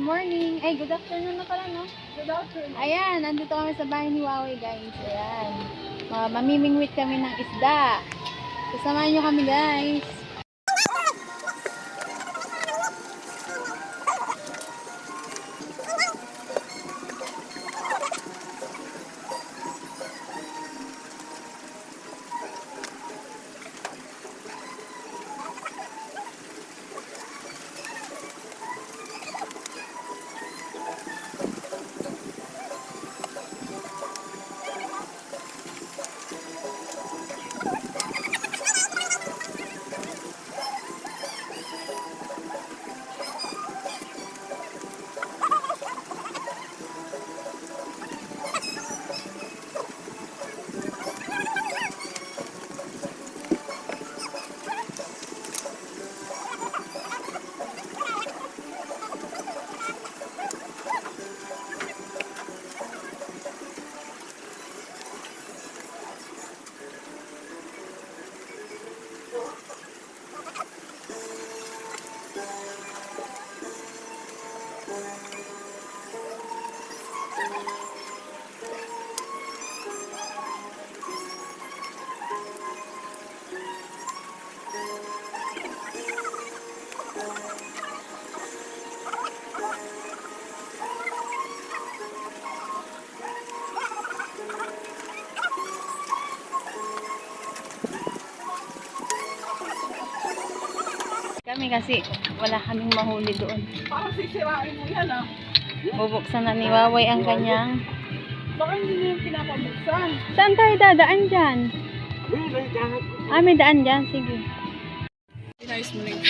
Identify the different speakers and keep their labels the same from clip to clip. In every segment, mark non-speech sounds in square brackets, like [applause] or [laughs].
Speaker 1: morning. Ay, good afternoon na pala, no?
Speaker 2: Good afternoon.
Speaker 1: Ayan, nandito kami sa bahay ni Wawi, guys. Ayan. Uh, mamimingwit kami ng isda. Kasamahan nyo kami, guys. Kasi wala kaming mahuli doon.
Speaker 2: Parang sisirain mo yan ah.
Speaker 1: Bubuksan na ni Waway ang kanyang...
Speaker 2: Baka hindi mo yung pinapabuksan.
Speaker 1: Saan tayo dadaan dyan? Ah, may daan dyan. Sige.
Speaker 2: Inayos mo na yun.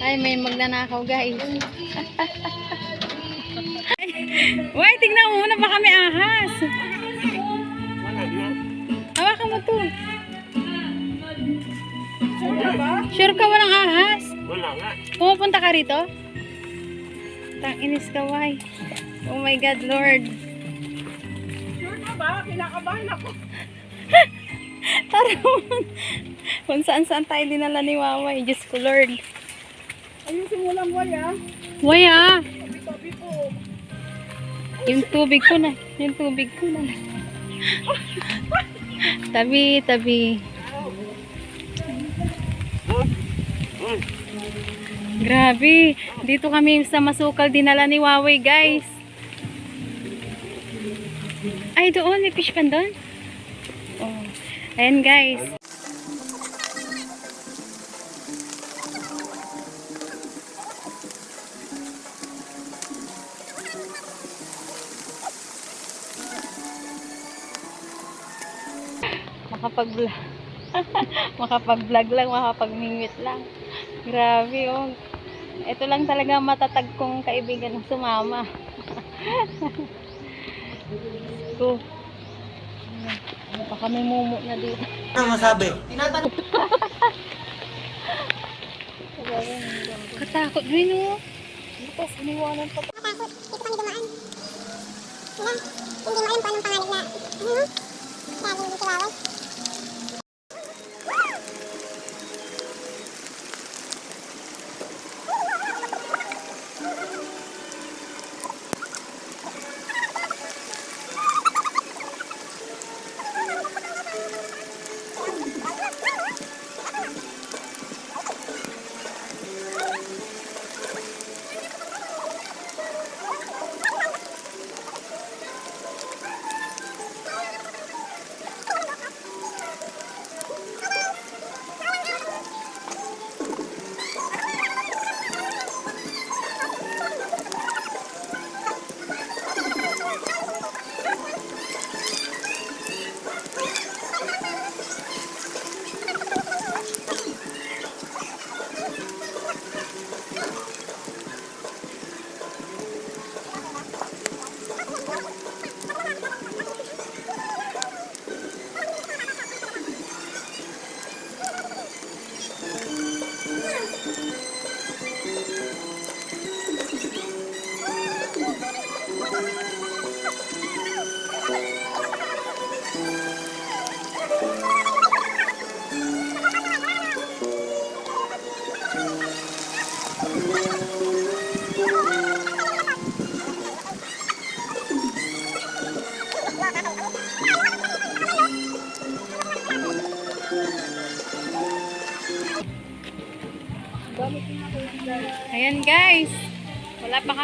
Speaker 1: Ay, may magnanakaw, guys. [laughs] Wait, tignan mo muna. Baka may ahas.
Speaker 2: Sure
Speaker 1: ka walang ahas?
Speaker 3: Wala nga.
Speaker 1: Pumupunta ka rito? Tang inis ka, why? Oh my God, Lord.
Speaker 2: Sure ka ba? Kinakabahan ako. [laughs]
Speaker 1: Tarong. [laughs] Kung saan-saan tayo dinala ni Waway. Diyos ko, Lord.
Speaker 2: Ayusin mo lang wala.
Speaker 1: Why ah?
Speaker 2: Tabi-tabi po.
Speaker 1: Yung tubig ko na. Yung tubig ko na. [laughs] tabi, tabi. Grabe. Dito kami sa masukal dinala ni Huawei, guys. Ay, doon. May fish pan doon. Oh. Ayan, guys. Makapag-vlog. [laughs] Makapag-vlog lang, makapag-mingwit lang. Grabe, oh. Ito lang talaga matatag kong kaibigan ng sumama. Ko. Baka may mumu na dito.
Speaker 3: Ano masabi?
Speaker 1: Katakot din, oh.
Speaker 2: Tapos iniwanan pa.
Speaker 4: Matakot. Dito kami dumaan. Wala. Hindi mo alam kung anong pangalan na. Ano? Sabi hindi si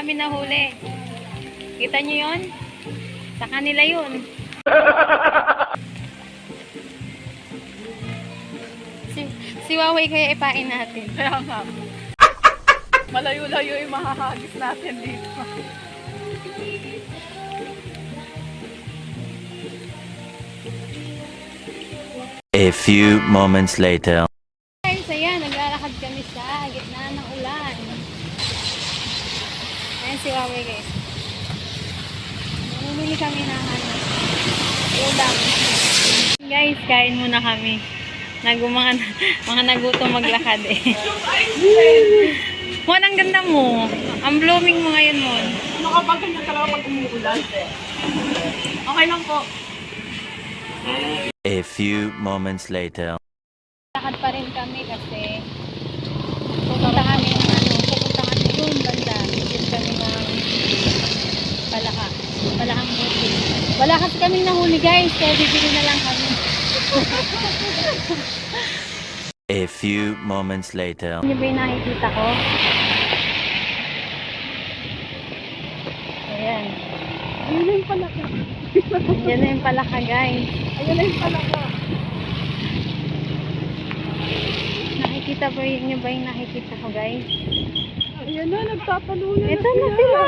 Speaker 1: Kami nahuli. Kita nyo yon? Sa kanila yun. si, si Huawei kaya ipain natin.
Speaker 2: Kaya nga. Malayo-layo yung mahahagis natin dito.
Speaker 3: A few moments later.
Speaker 1: Guys, ayan, naglalakad kami sa gitna ng ulan. Ayan si Huawei guys. Bumili kami ng ano, ulam. Guys, kain muna kami. Nagu [laughs] mga, nagutom maglakad eh. Mon, ang ganda mo. Ang blooming mo ngayon, Mon.
Speaker 2: Ano kapag ganyan talaga pag umuulan? Okay lang po.
Speaker 3: A few moments later.
Speaker 1: Lakad pa rin kami kasi pupunta kami ng ano, pupunta kami doon banda. Doon kami ng palaka. Palakang buti. Wala kasi kaming nahuli guys, kaya bibili na lang kami. [laughs]
Speaker 3: A few moments later.
Speaker 1: Ano ba yung nakikita ko? Ayan.
Speaker 2: Ayun na yung palaka.
Speaker 1: Yan na yung palaka guys.
Speaker 2: Ayun na yung palaka.
Speaker 1: Nakikita ba yun nyo ba yung nakikita ko guys?
Speaker 2: Ayan na, nagtatalunan
Speaker 1: Ito na sila!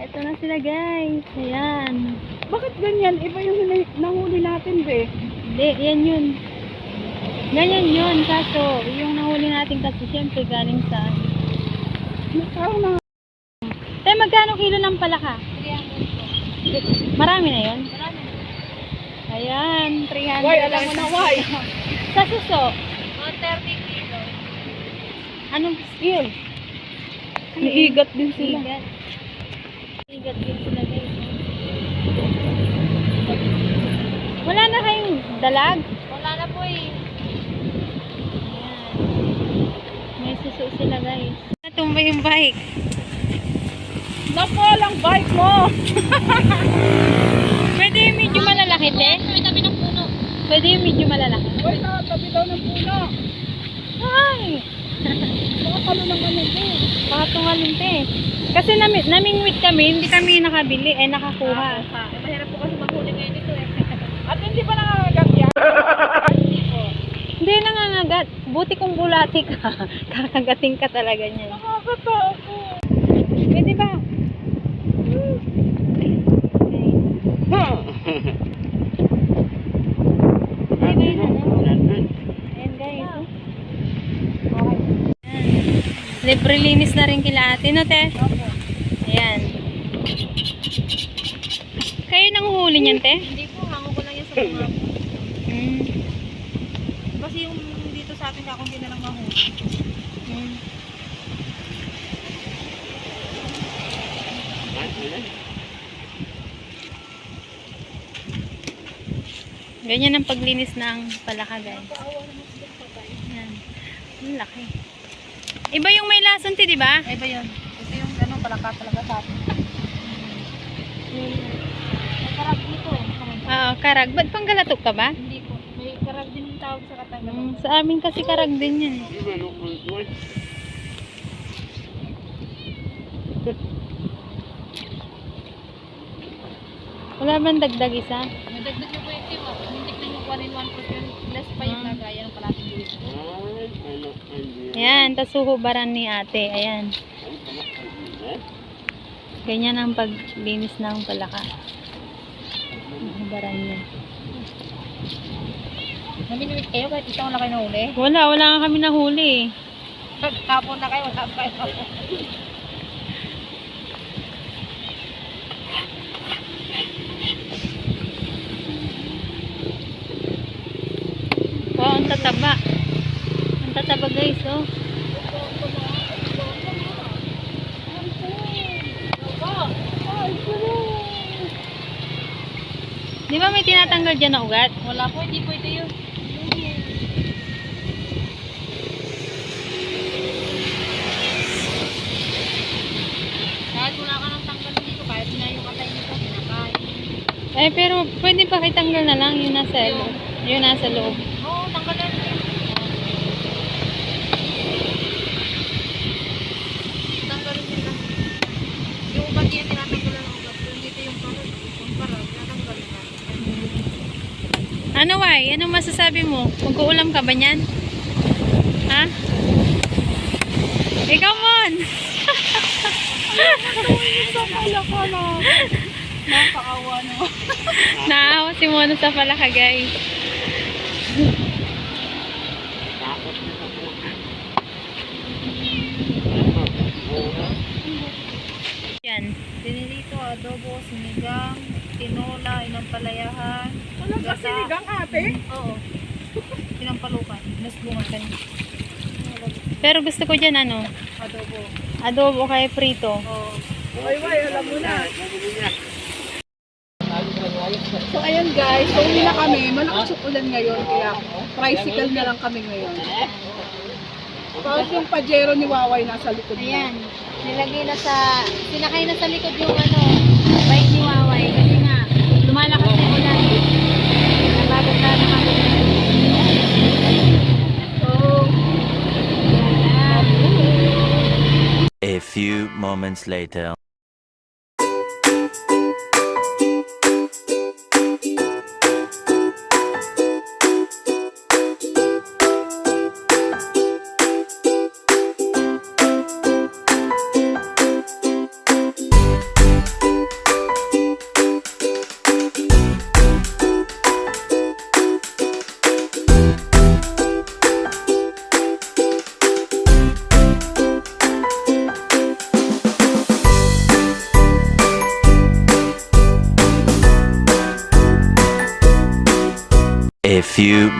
Speaker 1: Ito [laughs] na sila guys. Ayan.
Speaker 2: Bakit ganyan? Iba yung huli- nahuli natin, be.
Speaker 1: Hindi, yan yun. Ganyan yun. Kaso, yung nahuli natin kasi syempre galing sa...
Speaker 2: Nakao na.
Speaker 1: Tay, magkano kilo ng palaka? 300 Marami na yun? Marami Ayan, 300
Speaker 2: Why, alam mo na why.
Speaker 1: Sa suso? 130 kilo. Anong skill?
Speaker 2: Naiigat din sila.
Speaker 1: Igat. Igat din sila guys. Wala na kayong dalag? Wala na po eh. Ayan. May suso sila guys. Natumba yung bike.
Speaker 2: Naku, lang bike mo. [laughs]
Speaker 1: Pwede yung medyo malalaki, te? Tabi ng puno. Pwede yung medyo malalaki.
Speaker 2: Uy, sa tabi daw ng puno.
Speaker 1: Ay!
Speaker 2: Baka palo naman yun, be.
Speaker 1: Baka tungalin, te. Kasi nami, namingwit kami, hindi kami nakabili, eh nakakuha.
Speaker 2: Mahirap po kasi maghuli ngayon ito eh. At hindi pa nangangagat yan? [laughs]
Speaker 1: Hindi nangangagat. Buti kung bulati ka. [laughs] Kakagating ka talaga niyan. Pwede ba? Ayan guys. oh. Okay. Ayan. Libre linis na rin kila ate, no te? Ayan. Kayo nang huli niyan, te?
Speaker 2: Hindi
Speaker 1: Mm.
Speaker 2: Kasi yung dito sa atin, ako hindi na lang mahuli.
Speaker 1: Mm. Ganyan ang paglinis ng palaka, guys. Yan. Ang laki. Iba yung may lason, ti, di ba?
Speaker 2: Ay ba yun? Ito yung ano, palaka talaga sa atin.
Speaker 1: Oo, karag. Ba't panggalatok ka ba?
Speaker 2: Hindi po. May karag din yung tawag sa katangal.
Speaker 1: Mm, sa amin kasi karag din yan. Wala bang dagdag isa?
Speaker 2: Nadagdag yung 20 mo. Hindi na yung 1 in 1 yun. Less pa yung
Speaker 1: Ah.
Speaker 2: lagaya ng palating dito.
Speaker 1: Ayan, tas huhubaran ni ate. Ayan. Ganyan ang paglinis ng palaka. Huhubaran niya.
Speaker 2: Naminuit kayo kahit isang wala kayo nahuli?
Speaker 1: Wala, wala nga kami nahuli.
Speaker 2: Kapon na kayo, wala pa kayo.
Speaker 1: Wow, ang tataba. Ang tataba guys, oh. Di ba may tinatanggal dyan na ugat?
Speaker 2: Wala po, hindi pwede yun. Kahit wala ka ng tanggal dito, kahit na yung katay nito, kinakain.
Speaker 1: Eh, pero pwede pa kitanggal na lang yung nasa loob. Yung nasa loob.
Speaker 2: Oo, tanggalan mo yun.
Speaker 1: Waway, anong masasabi mo? Mag-uulam ka ba niyan? Ha? Ikaw, Mon!
Speaker 2: Sa palaka na. Nakakaawa naman.
Speaker 1: Naawa si Mono sa palaka, guys. Yan.
Speaker 2: Dinilito, adobo, sinigang, tinola, inampalayahan.
Speaker 5: Talaga
Speaker 2: gata.
Speaker 5: sinigang ate?
Speaker 2: Oo. [laughs] Inampalukan. Nasbungan ka niya.
Speaker 1: Pero gusto ko dyan, ano,
Speaker 2: Adobo.
Speaker 1: adobo kaya prito.
Speaker 2: Oo.
Speaker 5: Ay, way, alam mo na. So, ayan guys, so uwi na kami. Malakas yung ulan ngayon, kaya tricycle na lang kami ngayon. Tapos yung pajero ni Waway nasa likod na.
Speaker 1: Ayan. Nilagay na sa, sinakay na sa likod yung ano,
Speaker 3: few moments later.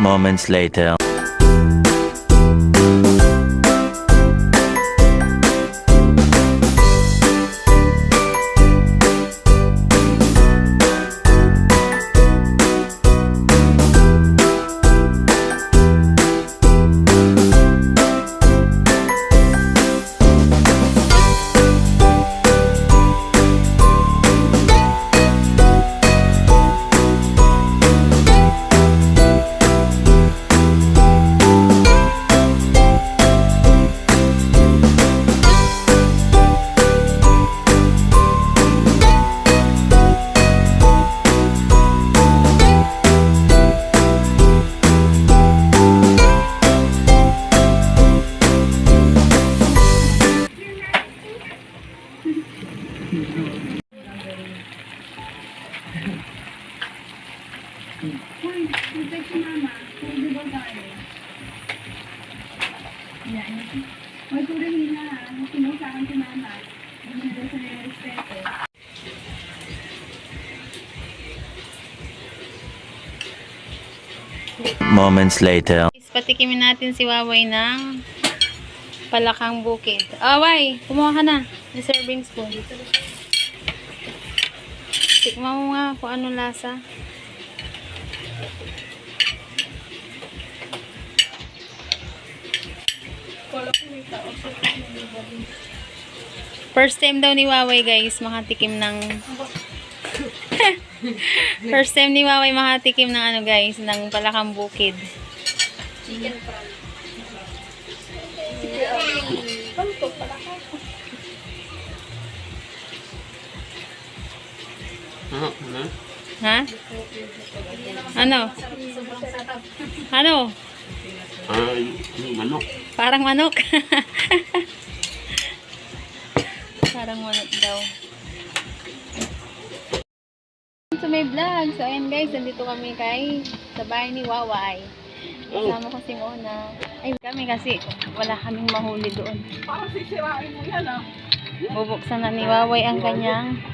Speaker 3: Moments later. Moments later.
Speaker 1: Patikimin natin si Waway ng palakang bukid. Away, kumuha ka na ng serving spoon. Tikman mo nga kung ano lasa. First time daw ni Waway guys, makatikim ng [laughs] First time ni Waway makatikim ng ano guys, ng palakang bukid. Ha? Ano? Ano?
Speaker 6: Ay, manok.
Speaker 1: Parang manok. [laughs] Parang manok daw. So may vlog. So ayan guys, nandito kami kay sa bahay ni Waway. Kasama ko si Mona. Ay kami kasi wala kaming mahuli doon.
Speaker 5: parang sisirain mo yan ah.
Speaker 1: Bubuksan na ni Waway ang kanyang.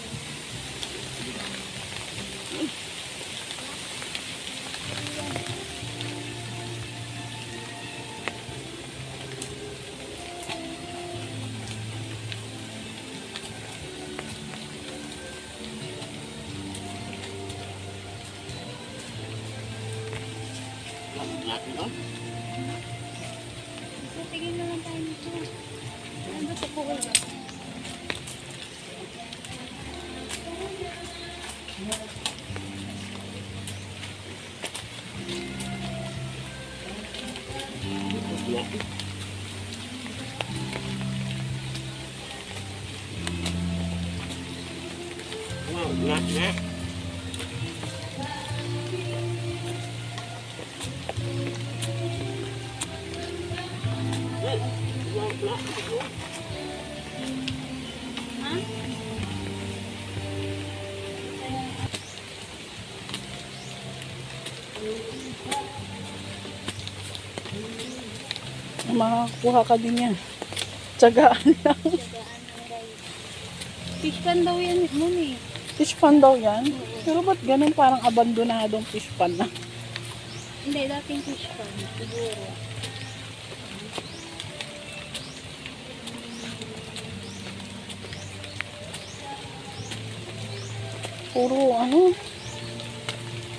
Speaker 5: makakuha ka din yan. Tsagaan lang.
Speaker 7: fish pan daw yan, mami. Eh.
Speaker 5: Fish pan daw yan? Pero ba't ganun parang abandonadong fish pan na?
Speaker 7: Hindi, dating fish pan. Siguro.
Speaker 5: Puro ano?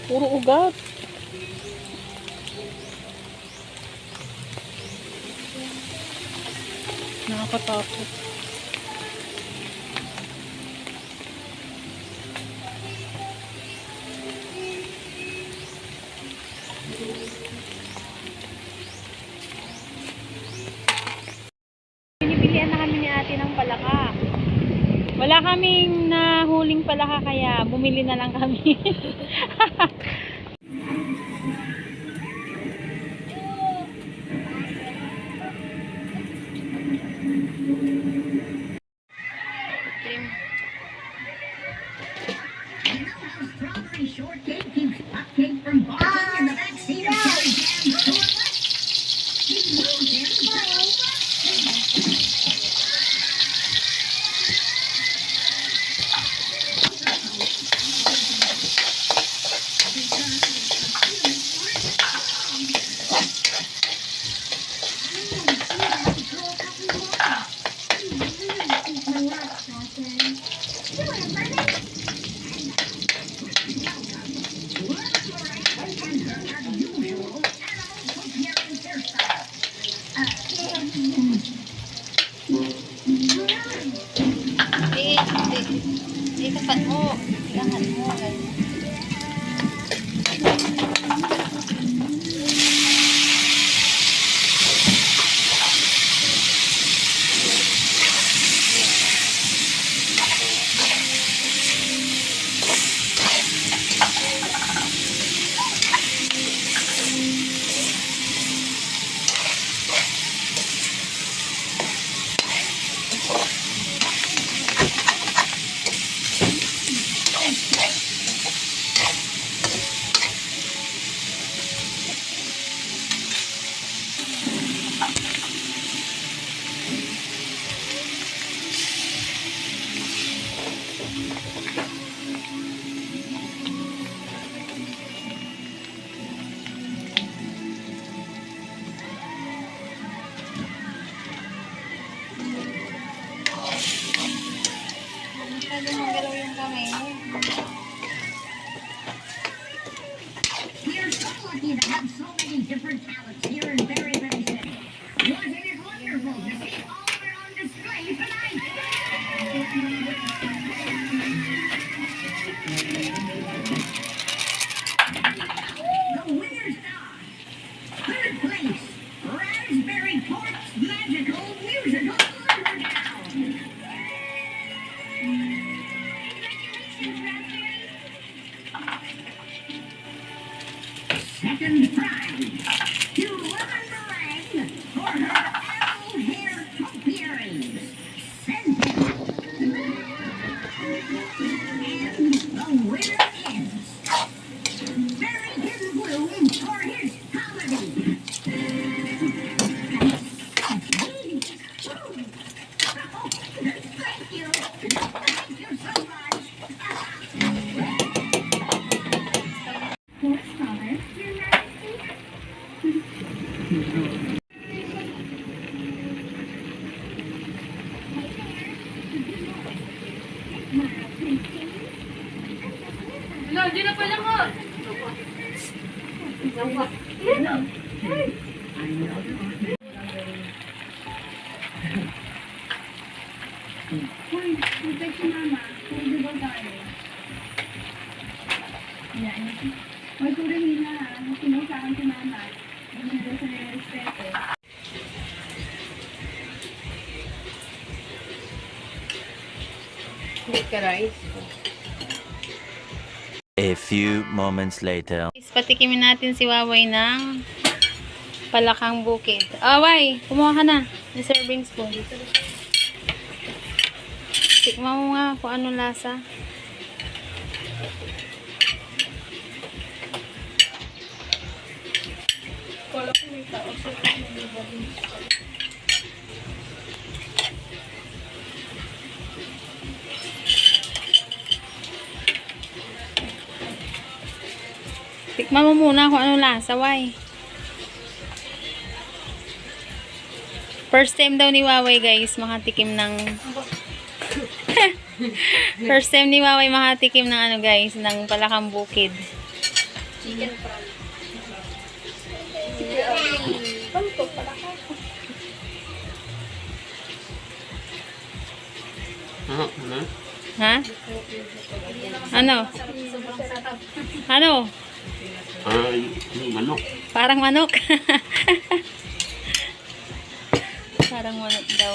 Speaker 5: Puro ugat. Nakakatakot.
Speaker 7: na lang kami.
Speaker 8: Make ka rice.
Speaker 3: A few moments later.
Speaker 1: Patikimin natin si Waway ng palakang bukid. Away, oh, kumuha ka na. May serving spoon. Tikman mo nga kung ano lasa. Kala ko may tao sa muna kung anong lasa, Way. First time daw ni Waway, guys, makatikim ng... [laughs] First time ni Waway makatikim ng ano, guys, ng palakang bukid.
Speaker 6: Ah, ano?
Speaker 1: Ha? Ano? Ano?
Speaker 6: Ay, manok.
Speaker 1: Parang manok. [laughs] Parang manok daw.